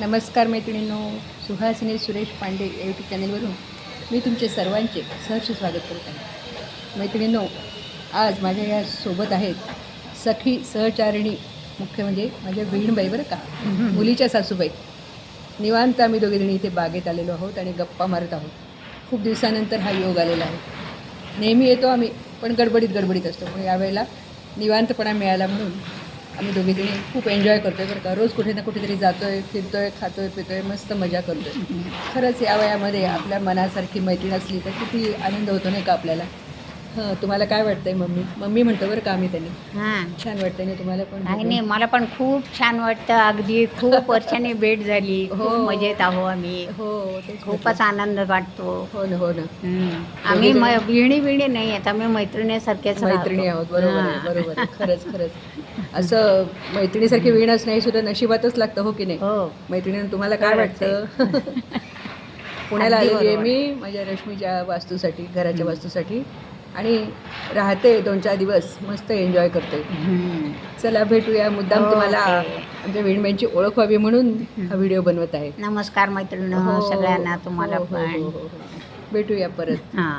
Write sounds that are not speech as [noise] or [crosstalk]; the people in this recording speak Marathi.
नमस्कार मैत्रिणींनो सुहासिनी सुरेश पांडे या यूट्यूब चॅनलवरून मी तुमचे सर्वांचे सहर्ष स्वागत करत आहे. मैत्रिणींनो आज माझ्या या सोबत आहेत सखी सहचारिणी मुख्य म्हणजे माझ्या बहीणबाई बरं का [laughs] मुलीच्या सासूबाई. निवांत आम्ही दोघीजणी इथे बागेत आलेलो आहोत आणि गप्पा मारत आहोत. खूप दिवसानंतर हा योग आलेला आहे. नेहमी येतो आम्ही पण गडबडीत गडबडीत असतो. पण यावेळेला निवांतपणा मिळाला म्हणून आम्ही दोघीजणी खूप एन्जॉय करतोय बरं का. रोज कुठे ना कुठेतरी जातोय फिरतोय खातोय पितोय मस्त मजा करतोय. खरंच या वयामध्ये आपल्या मनासारखी मैत्रीण असली तर किती आनंद होतो नाही का आपल्याला? हां तुम्हाला काय वाटतंय मम्मी? मम्मी म्हणतो बरं का आम्ही त्यांनी. हां. छान वाटतंय ना तुम्हाला पण? काही नाही मला पण खूप छान वाटतं. अगदी खूप [laughs] वर्षाने भेट झाली. खूप हो. मजेत आहो आम्ही. हो तेच खूपच आनंद वाटतो. हो ना हो ना. हम्म. आम्ही म- विणी विणी नाही आहेत. आम्ही मैत्रिणीसारखेच मैत्रिणी. आहोत. बरोबर आहे हां. बरोबर आहे. खरंच खरंच. [laughs] असं मैत्रिणीसारखी वीणच नाही सुद्धा नशिबातच लागतं हो की नाही? हो. मैत्रिणीनं तुम्हाला काय खरंच वाटतं? [laughs] पुण्याला अगदी आलेली आहे बरोबर. मी माझ्या रश्मीच्या वास्तूसाठी घराच्या वास्तूसाठी. आणि राहते दोन चार दिवस मस्त एन्जॉय करते. चला भेटूया मुद्दाम हो, तुम्हाला. आमच्या विणबाईंची ओळख व्हावी म्हणून हा व्हिडिओ बनवत आहे नमस्कार मैत्रिणी हो, सगळ्यांना तुम्हाला हो, हो, पण हो, हो. भेटूया परत हां